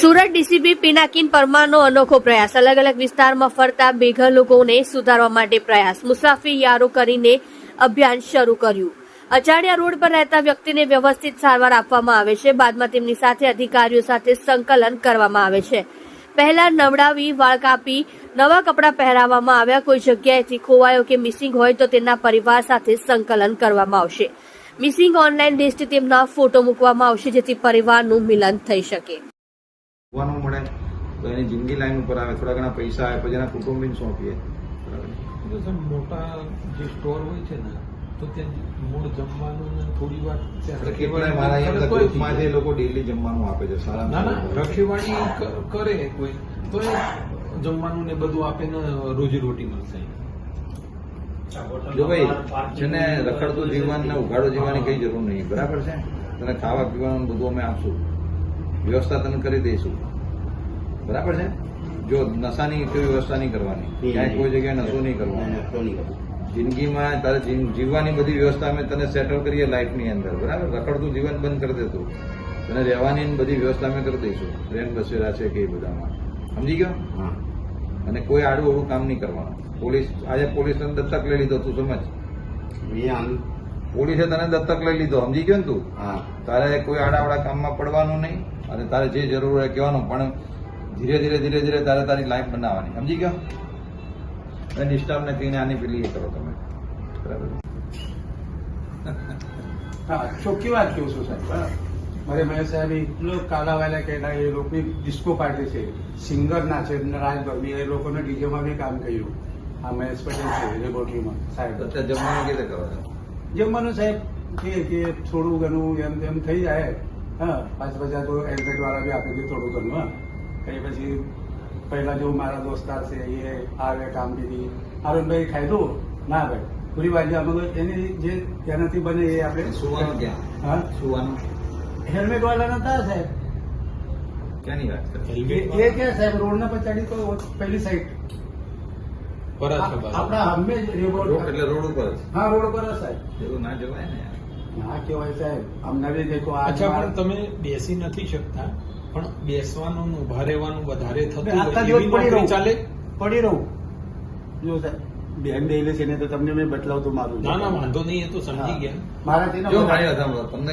Surat DCP Pinakin પરમારનો અનોખો પ્રયાસ. અલગ અલગ વિસ્તારમાં ફરતા બેઘર લોકોને સુધારવા માટે પ્રયાસ. મુસાફરી યારો કરીને અભિયાન શરૂ કર્યું. અચાડિયા રોડ પર રહેતા વ્યક્તિને વ્યવસ્થિત સારવાર આપવામાં આવે છે. બાદમાં તેમની સાથે અધિકારીઓ સાથે સંકલન કરવામાં આવે છે. પહેલા નવડાવી, વાળ કાપી, નવા કપડાં પહેરાવવામાં આવ્યા. કોઈ જગ્યાએથી ખોવાયો કે મિસિંગ હોય તો તેના પરિવાર સાથે સંકલન કરવામાં આવશે. મિસિંગ ઓનલાઈન લિસ્ટ તેમના ફોટો મૂકવામાં આવશે જેથી પરિવારનું મિલન થઈ શકે. જોવાનું મળે તો એની જિંદગી લાઈન ઉપર આવે થોડા ઘણા પૈસા આવે પછી એના કુટુંબીને સોંપીએ. મોટા જે સ્ટોર હોય છે ને તો ત્યાં મૂળ જમવાનું થોડી વાર કેટલાય મારા અહીંયા ગ્રુપમાં જે લોકો ડેલી જમવાનું આપે છે સારા ના ના રખેવાળી કરે કોઈ તો એ જમવાનું ને બધું આપે ને રોજી રોટી મળશે. જો ભાઈ છે ને રખડતું જીવન ને ઉઘાડો જીવવાની કઈ જરૂર નહીં બરાબર છે? તને ખાવા પીવાનું બધું અમે આપશું. વ્યવસ્થા તને કરી દઈશું. બરાબર છે? જો નશાની કોઈ વ્યવસ્થા નહીં કરવાની. ક્યાંય કોઈ જગ્યાએ નશો નહીં કરવાનો. જિંદગીમાં તારે જીવવાની બધી વ્યવસ્થા અમે તને સેટલ કરીએ લાઈફની અંદર. બરાબર? રખડતું જીવન બંધ કરી દેતું. તને રહેવાની બધી વ્યવસ્થા અમે કરી દઈશું. ટ્રેન બસેરા છે કે એ બધામાં. સમજી ગયો? અને કોઈ આડું અવળું કામ નહીં કરવાનું. પોલીસ આજે પોલીસને દત્તક લઈ લીધો તું સમજ? પોલીસે તને દત્તક લઈ લીધો સમજી ગયો ને તું? તારે કોઈ આડાવડા કામમાં પડવાનું નહીં અને તારે જે જરૂર હોય કહેવાનું પણ ધીરે ધીરે ધીરે ધીરે તારે તારી લાઈફ બનાવવાની. સમજી ગયો? અને ને કહીને આની પેલી એ કરો તમે. બરાબર. હા ચોખ્ખી વાત કહું છું સાહેબ બરાબર. મારે મહેશ સાહેબ એટલો કાલાવાલા કહેલા એ લોકો ડિસ્કો પાર્ટી છે. સિંગર ના છે રાજ બર્મી એ લોકોને ડીજેમાં બી કામ કર્યું. આ મહેશ પટેલ છે રેબોટરીમાં સાહેબ. અત્યારે જમવાનું કેવી રીતે કરો છો જમવાનું સાહેબ કે કે થોડું ઘણું એમ તેમ થઈ જાય હા પાંચ પચાસ તો એડમિટ વાળા બી આપી દે થોડું ઘણું હા. કઈ પછી પહેલા જો મારા દોસ્તાર છે એ આવે કામ બીજી અરુણભાઈ ખાધું? ના ભાઈ પૂરી વાત અમે એની જે એનાથી બને એ આપણે સુવાનું ક્યાં? હા? સુવાનું? હેલ્મેટ વાળા નતા સાહેબ. ક્યાંની વાત કરે? એ ક્યાં સાહેબ રોડ ના પછાડી તો પહેલી સાઈડ આપણા અમે રોડ એટલે રોડ ઉપર હા રોડ ઉપર સાહેબ. એવું ના જવાય ને ના કેવાય સાહેબ. અમને બી દેખો અચ્છા પણ તમે બેસી નથી શકતા. પણ બેસવાનું ઊભા રહેવાનું વધારે થતું હોય દિવસ એવી પડી નોકરી રહું. ચાલે? પડી રહું. જો સાહેબ બેન ડેલે છે ને તો તમને મેં બતલાવતું મારું ના ના વાંધો નહીં એ તો સમજી ગયા. મારા ના જો બતાવે. મારી વાત. સાંભળો તમને